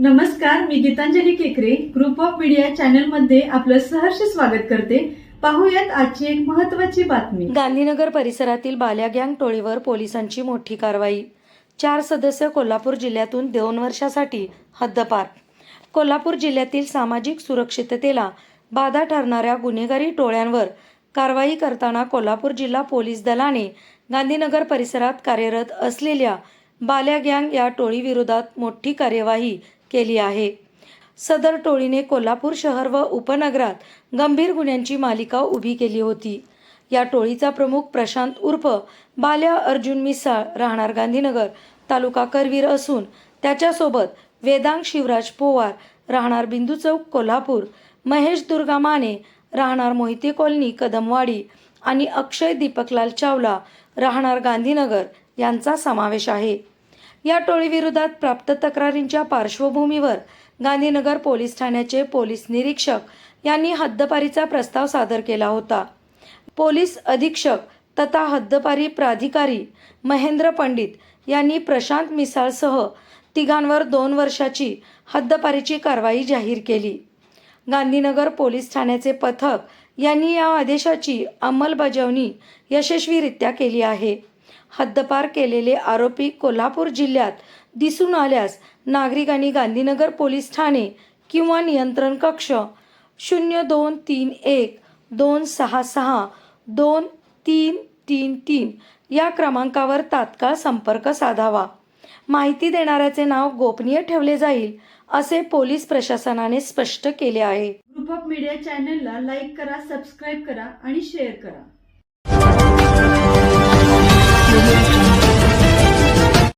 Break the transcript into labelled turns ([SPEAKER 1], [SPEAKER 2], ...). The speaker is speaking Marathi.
[SPEAKER 1] नमस्कार मी गीतांजली केकरे. ग्रुप ऑफ मीडिया चॅनलमध्ये आपलं सहर्ष स्वागत करते. पाहूयात आजची एक महत्वाची बातमी.
[SPEAKER 2] गांधीनगर परिसरातील बाल्या गँग टोळीवर पोलिसांची मोठी कारवाई. चार सदस्य कोल्हापूर जिल्ह्यातून दोन वर्षासाठी हद्दपार. कोल्हापूर जिल्ह्यातील सामाजिक सुरक्षिततेला बाधा ठरणाऱ्या गुन्हेगारी टोळ्यांवर कारवाई करताना कोल्हापूर जिल्हा पोलीस दलाने गांधीनगर परिसरात कार्यरत असलेल्या बाल्या गँग या टोळीविरोधात मोठी कार्यवाही केली आहे. सदर टोळीने कोल्हापूर शहर व उपनगरात गंभीर गुन्ह्यांची मालिका उभी केली होती. या टोळीचा प्रमुख प्रशांत उर्फ बाल्या अर्जुन मिसाळ राहणार गांधीनगर तालुका करवीर असून त्याच्यासोबत वेदांग शिवराज पोवार राहणार बिंदू चौक कोल्हापूर महेश दुर्गा माने राहणार मोहिते कॉलनी कदमवाडी आणि अक्षय दीपकलाल चावला राहणार गांधीनगर यांचा समावेश आहे. या टोळीविरोधात प्राप्त तक्रारींच्या पार्श्वभूमीवर गांधीनगर पोलीस ठाण्याचे पोलीस निरीक्षक यांनी हद्दपारीचा प्रस्ताव सादर केला होता. पोलीस अधीक्षक तथा हद्दपारी प्राधिकारी महेंद्र पंडित यांनी प्रशांत मिसाळसह तिघांवर दोन वर्षाची हद्दपारीची कारवाई जाहीर केली. गांधीनगर पोलीस ठाण्याचे पथक यांनी या आदेशाची अंमलबजावणी यशस्वीरित्या केली आहे. हद्दपार केलेले आरोपी कोल्हापूर जिल्ह्यात दिसून आल्यास नागरिकांनी गांधीनगर पोलीस ठाणे किंवा नियंत्रण कक्ष शून्य दोन तीन एक दोन सहा सहा दोन तीन तीन तीन या क्रमांकावर तात्काळ संपर्क साधावा. माहिती देणाऱ्याचे नाव गोपनीय ठेवले जाईल असे पोलीस प्रशासनाने स्पष्ट केले आहे.
[SPEAKER 1] ग्रुप ऑफ मीडिया चॅनलला लाईक करा सबस्क्राईब करा आणि शेअर करा.